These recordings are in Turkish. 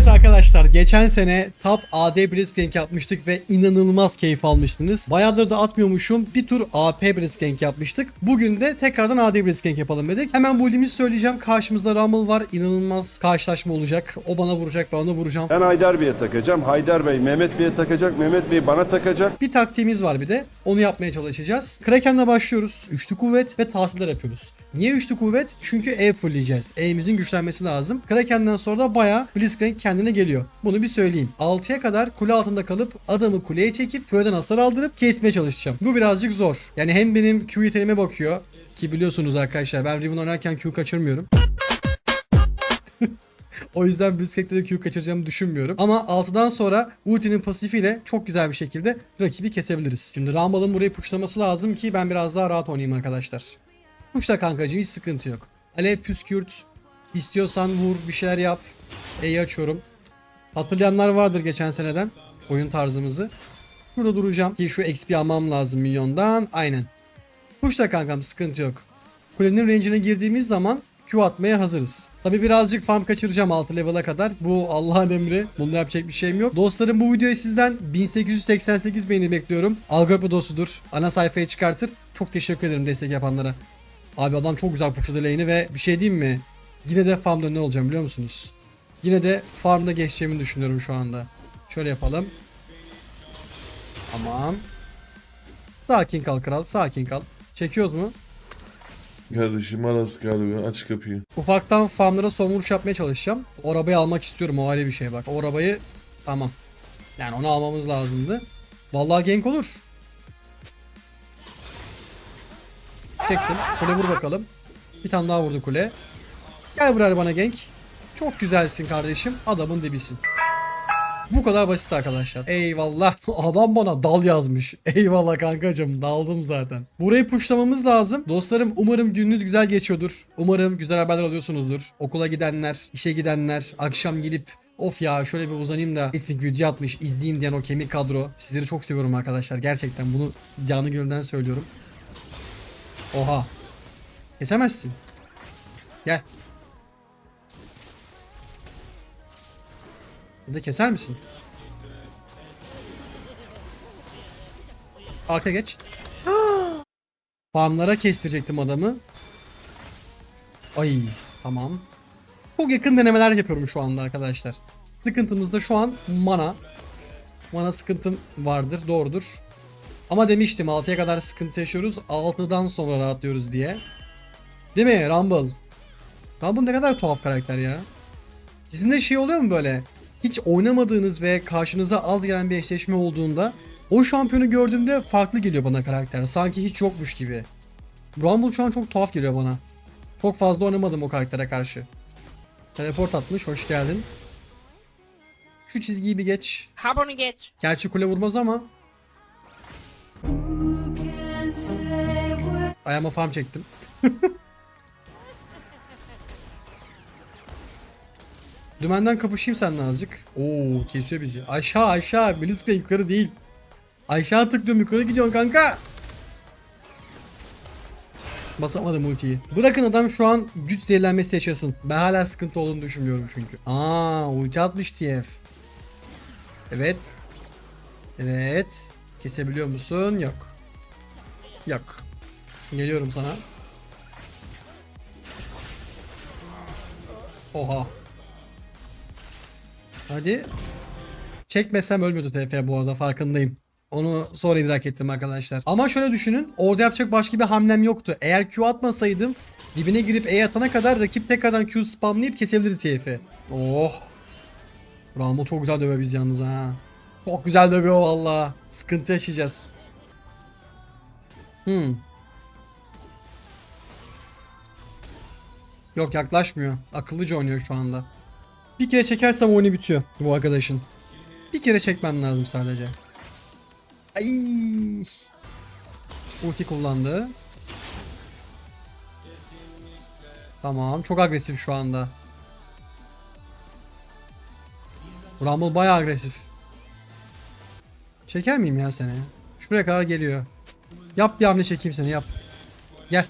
Evet arkadaşlar geçen sene Top AD Blitzcrank yapmıştık ve inanılmaz keyif almıştınız. Bayağıdır da atmıyormuşum. Bir tur AP Blitzcrank yapmıştık. Bugün de tekrardan AD Blitzcrank yapalım dedik. Hemen build'imizi söyleyeceğim. Karşımızda Rumble var. İnanılmaz karşılaşma olacak. O bana vuracak ben ona vuracağım. Ben Haydar Bey'e takacağım. Haydar Bey Mehmet Bey'e takacak. Mehmet Bey bana takacak. Bir taktiğimiz var bir de. Onu yapmaya çalışacağız. Kraken'le başlıyoruz. Üçlü kuvvet ve tahsiller yapıyoruz. Niye üçlü kuvvet? Çünkü E fullleyeceğiz. E'mizin güçlenmesi lazım. Kraken'den sonra da bayağı Blitzcrank kendine geliyor. Bunu bir söyleyeyim. 6'ya kadar kule altında kalıp adamı kuleye çekip kuleden hasar aldırıp kesmeye çalışacağım. Bu birazcık zor. Yani hem benim Q yeteneğime bakıyor. Ki biliyorsunuz arkadaşlar ben Riven oynarken Q kaçırmıyorum. O yüzden Blitzcrank'te de Q kaçıracağımı düşünmüyorum. Ama 6'dan sonra ultinin pasifiyle çok güzel bir şekilde rakibi kesebiliriz. Şimdi Rumble'ın burayı puşlaması lazım ki ben biraz daha rahat oynayayım arkadaşlar. Puşla kankacığım hiç sıkıntı yok. Alev püskürt. İstiyorsan vur bir şeyler yap. E'yi açıyorum. Hatırlayanlar vardır geçen seneden oyun tarzımızı. Burada duracağım ki şu XP almam lazım milyondan. Aynen. Puşla kankam sıkıntı yok. Kulenin range'ine girdiğimiz zaman Q atmaya hazırız. Tabi birazcık farm kaçıracağım 6 level'a kadar. Bu Allah'ın emri. Bunda yapacak bir şeyim yok. Dostlarım bu videoyu sizden 1888 beğeni bekliyorum. Algoritma dostudur. Ana sayfaya çıkartır. Çok teşekkür ederim destek yapanlara. Abi adam çok güzel pushladı lane'i ve bir şey diyeyim mi? Yine de farmda ne olacağım biliyor musunuz? Yine de farmda geçeceğimi düşünüyorum şu anda. Şöyle yapalım. Tamam. Sakin kal kral. Sakin kal. Çekiyoruz mu? Kardeşim Aras galiba aç kapıyı. Ufaktan farmlara son vuruş yapmaya çalışacağım. O arabayı almak istiyorum o ayrı bir şey bak. O arabayı tamam. Yani onu almamız lazımdı. Vallahi gank olur. Çektim. Kule vur bakalım. Bir tane daha vurdu kule. Gel buraya bana gank. Çok güzelsin kardeşim. Adamın dibisin. Bu kadar basit arkadaşlar. Eyvallah. Adam bana dal yazmış. Eyvallah kankacım. Daldım zaten. Burayı puşlamamız lazım. Dostlarım umarım gününüz güzel geçiyordur. Umarım güzel haberler alıyorsunuzdur. Okula gidenler, işe gidenler, akşam gelip Of ya şöyle bir uzanayım da ismik video atmış izleyeyim diyen o kemik kadro. Sizleri çok seviyorum arkadaşlar. Gerçekten bunu canı gönülden söylüyorum. Oha. Kesemezsin. Gel. Ya da keser misin? Arka geç. Farmlara kestirecektim adamı. Ay tamam. Çok yakın denemeler yapıyorum şu anda arkadaşlar. Sıkıntımız da şu an mana. Mana sıkıntım vardır doğrudur. Ama demiştim 6'ya kadar sıkıntı yaşıyoruz. 6'dan sonra rahatlıyoruz diye. Değil mi Rumble? Rumble ne kadar tuhaf karakter ya. Sizin de şey oluyor mu böyle? Hiç oynamadığınız ve karşınıza az gelen bir eşleşme olduğunda o şampiyonu gördüğümde farklı geliyor bana karakter. Sanki hiç yokmuş gibi. Rumble şu an çok tuhaf geliyor bana. Çok fazla oynamadım o karaktere karşı. Teleport atmış. Hoş geldin. Şu çizgiyi bir geç. Ha bunu geç. Gerçi kule vurmaz ama. Ayağıma farm çektim. Dümenden kapışayım seninle azıcık. Oo kesiyor bizi. Aşağı aşağı. Blitzcrank yukarı değil. Aşağı tıklıyorum yukarı gidiyorsun kanka. Basamadım ultiyi. Bırakın adam şu an güç zehirlenmesi yaşasın. Ben hala sıkıntı olduğunu düşünmüyorum çünkü. Aa ulti atmış TF. Evet. Evet. Kesebiliyor musun? Yok. Yok. Geliyorum sana. Oha. Hadi. Çekmesem ölmüyordu TF bu arada farkındayım. Onu sonra idrak ettim arkadaşlar. Ama şöyle düşünün. Orada yapacak başka bir hamlem yoktu. Eğer Q atmasaydım dibine girip E atana kadar rakip tekrardan Q spamlayıp kesebilirdi TF'i. Oh. Ramo çok güzel dövüyor biz yalnız ha. Çok güzel dövüyor valla. Sıkıntı yaşayacağız. Hmm. Yok yaklaşmıyor. Akıllıca oynuyor şu anda. Bir kere çekersem oyunu bitiyor bu arkadaşın. Bir kere çekmem lazım sadece. Ay. Ulti kullandı. Tamam. Çok agresif şu anda. Rumble bayağı agresif. Çeker miyim ya seni? Şuraya kadar geliyor. Yap bir hamle çekeyim seni yap. Gel.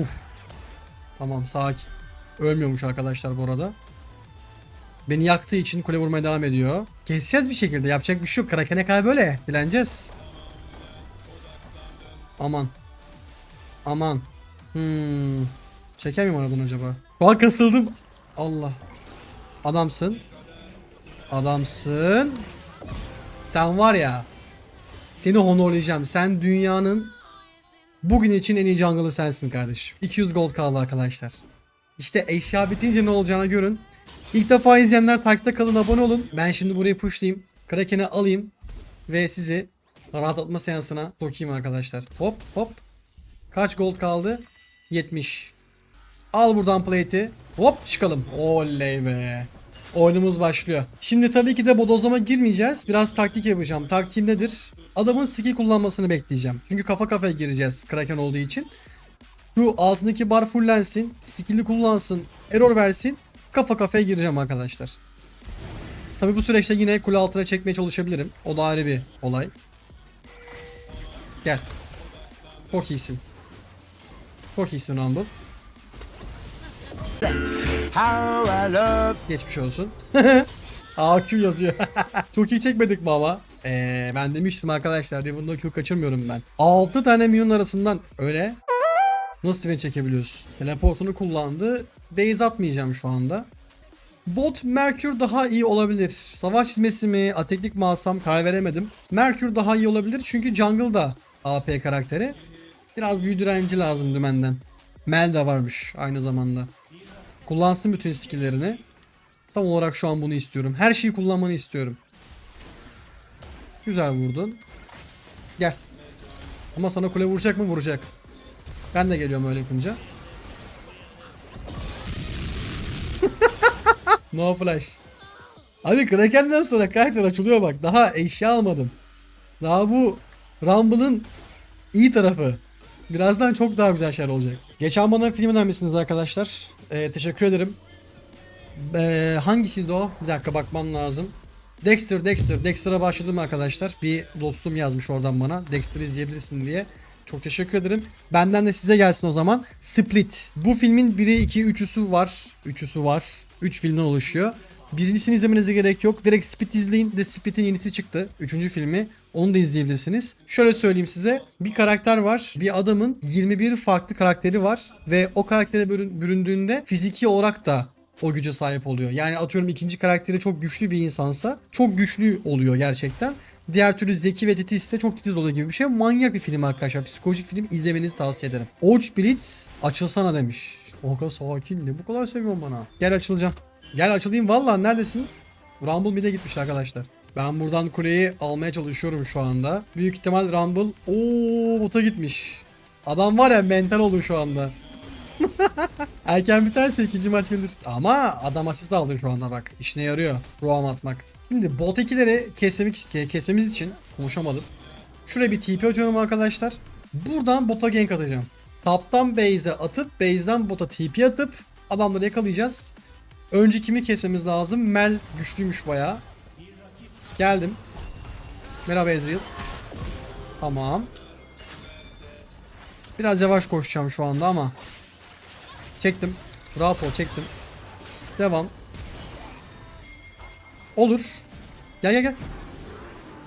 Uf. Tamam sakin. Ölmüyormuş arkadaşlar bu arada. Beni yaktığı için kule vurmaya devam ediyor. Keseceğiz bir şekilde. Yapacak bir şey yok. Kraken'e kadar böyle. Dileneceğiz. Aman. Aman. Hmm. Çeker miyim aradan acaba? An kasıldım. Allah. Adamsın. Adamsın. Sen var ya. Seni honorlayacağım. Sen dünyanın bugün için en iyi jungle'ı sensin kardeşim. 200 gold kaldı arkadaşlar. İşte eşya bitince ne olacağını görün. İlk defa izleyenler takipte kalın abone olun. Ben şimdi burayı pushlayayım. Kraken'i alayım. Ve sizi rahatlatma seansına sokayım arkadaşlar. Hop hop. Kaç gold kaldı? 70. Al buradan plate'i. Hop çıkalım. Oley be. Oyunumuz başlıyor. Şimdi tabii ki de bodozlama girmeyeceğiz. Biraz taktik yapacağım. Taktiğim nedir? Adamın skill kullanmasını bekleyeceğim. Çünkü kafa kafaya gireceğiz Kraken olduğu için. Şu altındaki bar fullensin. Skill'i kullansın. Error versin. Kafa kafaya gireceğim arkadaşlar. Tabii bu süreçte yine kule altına çekmeye çalışabilirim. O da ayrı bir olay. Gel. Çok iyisin. Çok iyisin Rumble. Geçmiş olsun. AQ yazıyor. Çok iyi çekmedik mi ama? Ee, ben demiştim arkadaşlar Riven'da Q kaçırmıyorum ben. 6 tane minyon arasından öyle. Nasıl beni çekebiliyorsun? Teleportunu kullandı. Base atmayacağım şu anda. Bot Merkür daha iyi olabilir. Savaş çizmesi mi, ateklik mi alsam karar veremedim. Merkür daha iyi olabilir çünkü jungle'da AP karakteri. Biraz büyü direnci lazım dümenden. Mel de varmış aynı zamanda. Kullansın bütün skill'lerini. Tam olarak şu an bunu istiyorum. Her şeyi kullanmanı istiyorum. Güzel vurdun. Gel. Ama sana kule vuracak mı? Vuracak. Ben de geliyorum öyle yapınca. no flash. Abi Kraken'den sonra karakter açılıyor bak. Daha eşya almadım. Daha bu Rumble'ın iyi tarafı. Birazdan çok daha güzel şeyler olacak. Geçen bana film önermişsiniz arkadaşlar. Ee, teşekkür ederim. Ee, hangisiydi o? Bir dakika bakmam lazım. Dexter, Dexter. Dexter'a başladım arkadaşlar. Bir dostum yazmış oradan bana. Dexter'ı izleyebilirsin diye. Çok teşekkür ederim. Benden de size gelsin o zaman. Split. Bu filmin 1'i 2'yi 3'üsü var. 3'üsü var. 3 filmden oluşuyor. Birincisini izlemenize gerek yok. Direkt Split izleyin. De Split'in yenisi çıktı. Üçüncü filmi. Onu da izleyebilirsiniz. Şöyle söyleyeyim size. Bir karakter var. Bir adamın 21 farklı karakteri var. Ve o karaktere bürün- büründüğünde fiziki olarak da o güce sahip oluyor. Yani atıyorum ikinci karakteri çok güçlü bir insansa çok güçlü oluyor gerçekten. Diğer türlü zeki ve titizse çok titiz oluyor gibi bir şey. Manyak bir film arkadaşlar. Psikolojik film izlemenizi tavsiye ederim. Ouch Blitz açılsana demiş. Oka sakin ne bu kadar seviyorsun bana. Gel açılacağım. Gel açılayım valla neredesin? Rumble mid'e gitmiş arkadaşlar. Ben buradan kuleyi almaya çalışıyorum şu anda. Büyük ihtimal Rumble ooo bota gitmiş. Adam var ya mental olur şu anda. Erken biterse ikinci maç gelir. Ama adam asist aldı şu anda bak. İşine yarıyor. Roam atmak. Şimdi bot ekileri kesmek, ke- kesmemiz için konuşamadım. Şuraya bir TP atıyorum arkadaşlar. Buradan bota gank atacağım. Taptan base'e atıp base'den bota TP atıp adamları yakalayacağız. Önce kimi kesmemiz lazım? Mel güçlüymüş bayağı. Geldim. Merhaba Ezreal. Tamam. Biraz yavaş koşacağım şu anda ama. Çektim. Ol çektim. Devam. Olur. Gel gel gel.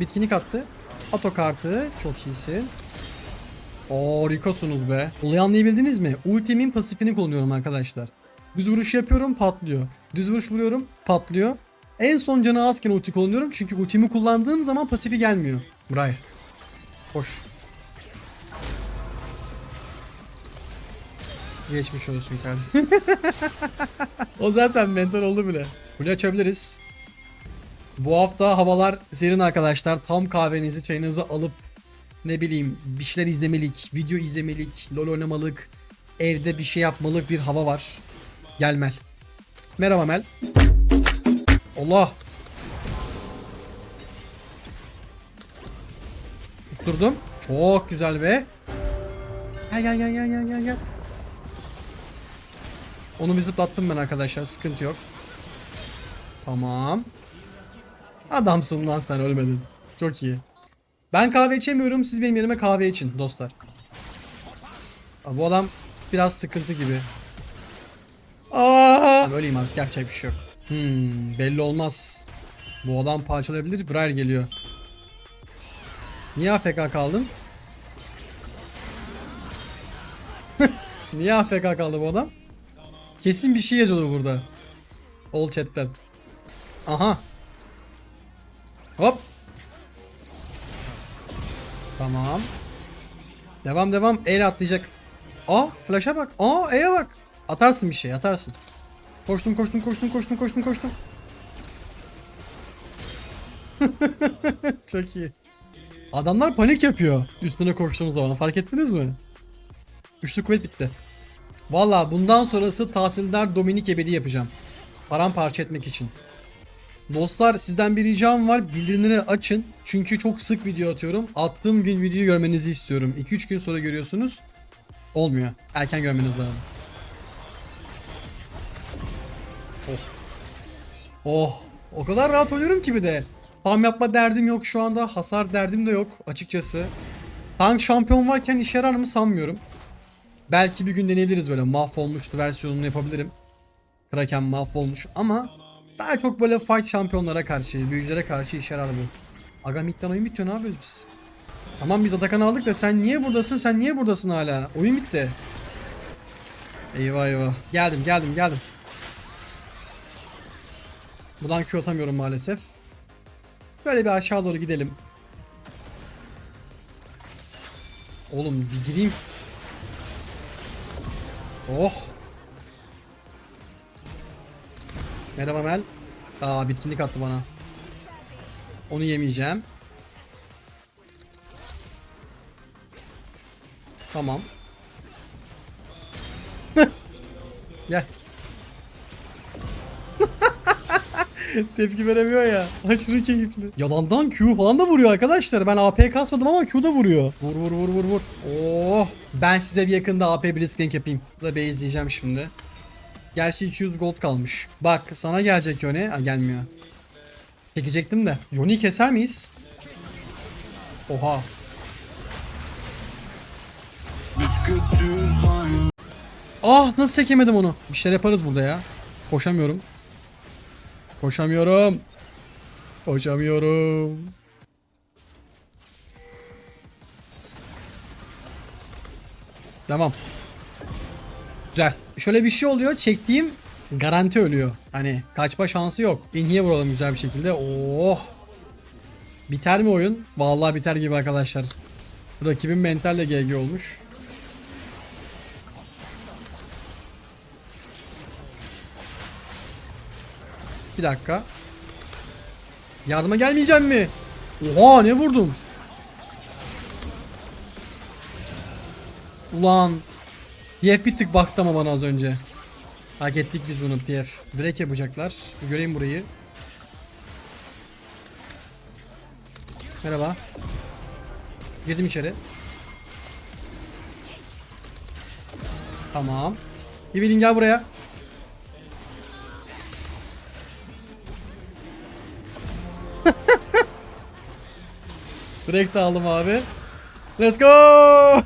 Bitkinlik attı. At o kartı. Çok iyisin. Harikasınız be. Olayı anlayabildiniz mi? Ultimin pasifini kullanıyorum arkadaşlar. Düz vuruş yapıyorum patlıyor. Düz vuruş vuruyorum patlıyor. En son canı azken ulti kullanıyorum çünkü ultimi kullandığım zaman pasifi gelmiyor. Buraya. Hoş. Geçmiş olsun kardeşim. o zaten mental oldu bile. Kule açabiliriz. Bu hafta havalar serin arkadaşlar. Tam kahvenizi çayınızı alıp ne bileyim bir şeyler izlemelik, video izlemelik, lol oynamalık, evde bir şey yapmalık bir hava var. Gel Mel. Merhaba Mel. Allah. Tutturdum. Çok güzel be. Gel gel gel gel gel gel. Onu bir zıplattım ben arkadaşlar. Sıkıntı yok. Tamam. Adamsın lan sen ölmedin. Çok iyi. Ben kahve içemiyorum. Siz benim yerime kahve için dostlar. Aa, Bu adam biraz sıkıntı gibi. Aa! Öyleyim artık yapacak bir şey yok. Hmm, belli olmaz. Bu adam parçalayabilir. Briar geliyor. Niye AFK kaldın? Niye AFK kaldı bu adam? Kesin bir şey yazıyordu burada. Ol chatten. Aha. Hop. Tamam. Devam devam. El atlayacak. Aa flash'a bak. Aa E'ye bak. Atarsın bir şey atarsın. Koştum koştum koştum koştum koştum koştum. Çok iyi. Adamlar panik yapıyor üstüne koştuğumuz zaman fark ettiniz mi? Üçlü kuvvet bitti. Valla bundan sonrası tahsildar Dominik Ebedi yapacağım. Paramparça etmek için. Dostlar sizden bir ricam var. Bildirimleri açın. Çünkü çok sık video atıyorum. Attığım gün videoyu görmenizi istiyorum. 2-3 gün sonra görüyorsunuz. Olmuyor. Erken görmeniz lazım. Oh. Oh. O kadar rahat oynuyorum ki bir de. Farm yapma derdim yok şu anda. Hasar derdim de yok açıkçası. Tank şampiyon varken işe yarar mı sanmıyorum. Belki bir gün deneyebiliriz böyle mahvolmuştu versiyonunu yapabilirim. Kraken mahvolmuş ama daha çok böyle fight şampiyonlara karşı, büyücülere karşı işe yarar bu. Aga midden oyun bitiyor ne yapıyoruz biz? Tamam biz Atakan aldık da sen niye buradasın sen niye buradasın hala? Oyun bitti. Eyvah eyvah. Geldim geldim geldim. Buradan Q atamıyorum maalesef. Böyle bir aşağı doğru gidelim. Oğlum bir gireyim. Oh. Merhaba Mel. Aa bitkinlik attı bana. Onu yemeyeceğim. Tamam. Gel. Tepki veremiyor ya. Aşırı keyifli. Yalandan Q falan da vuruyor arkadaşlar. Ben AP kasmadım ama Q da vuruyor. Vur vur vur vur vur. Oh. Ben size bir yakında AP Blitzcrank yapayım. Burada base diyeceğim şimdi. Gerçi 200 gold kalmış. Bak sana gelecek Yone. Ha, gelmiyor. Çekecektim de. Yone'yi keser miyiz? Oha. Ah nasıl çekemedim onu? Bir şeyler yaparız burada ya. Koşamıyorum. Koşamıyorum. Koşamıyorum. Devam. Güzel. Şöyle bir şey oluyor. Çektiğim garanti ölüyor. Hani kaçma şansı yok. İnhiye vuralım güzel bir şekilde. Oh. Biter mi oyun? Vallahi biter gibi arkadaşlar. Rakibin mental de GG olmuş. Bir dakika. Yardıma gelmeyeceğim mi? Oha ne vurdum? Ulan. TF bir tık baktı ama bana az önce. Hak ettik biz bunu TF. Direkt yapacaklar. Göreyim burayı. Merhaba. Girdim içeri. Tamam. Evelyn gel buraya. Direkt aldım abi. Let's go!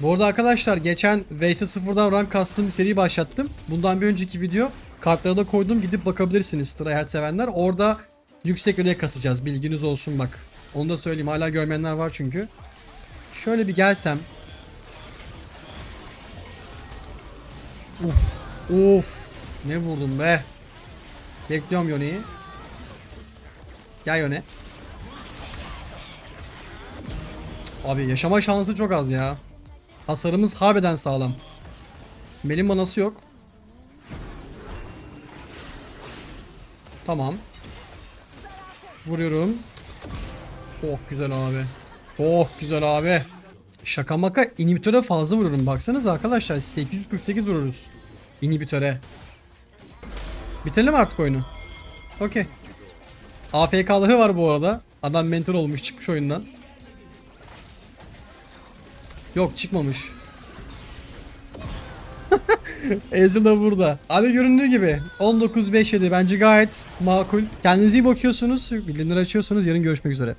Bu arada arkadaşlar geçen Vs sıfırdan rank kastığım bir seri başlattım. Bundan bir önceki video kartlara da koydum gidip bakabilirsiniz tryhard sevenler. Orada yüksek öne kasacağız bilginiz olsun bak. Onu da söyleyeyim hala görmeyenler var çünkü. Şöyle bir gelsem. Uf. Uf. Ne vurdum be. Bekliyorum Yone'yi. Gel Yone. Abi yaşama şansı çok az ya. Hasarımız harbiden sağlam. Melin manası yok. Tamam. Vuruyorum. Oh güzel abi. Oh güzel abi. Şaka maka inhibitöre fazla vururum. Baksanıza arkadaşlar 848 vururuz. İnhibitöre. Bitirelim artık oyunu. Okey. AFK'ları var bu arada. Adam mentor olmuş çıkmış oyundan. Yok çıkmamış. Ezil de burada. Abi göründüğü gibi 19.57 bence gayet makul. Kendinize iyi bakıyorsunuz. Bildirimleri açıyorsunuz. Yarın görüşmek üzere.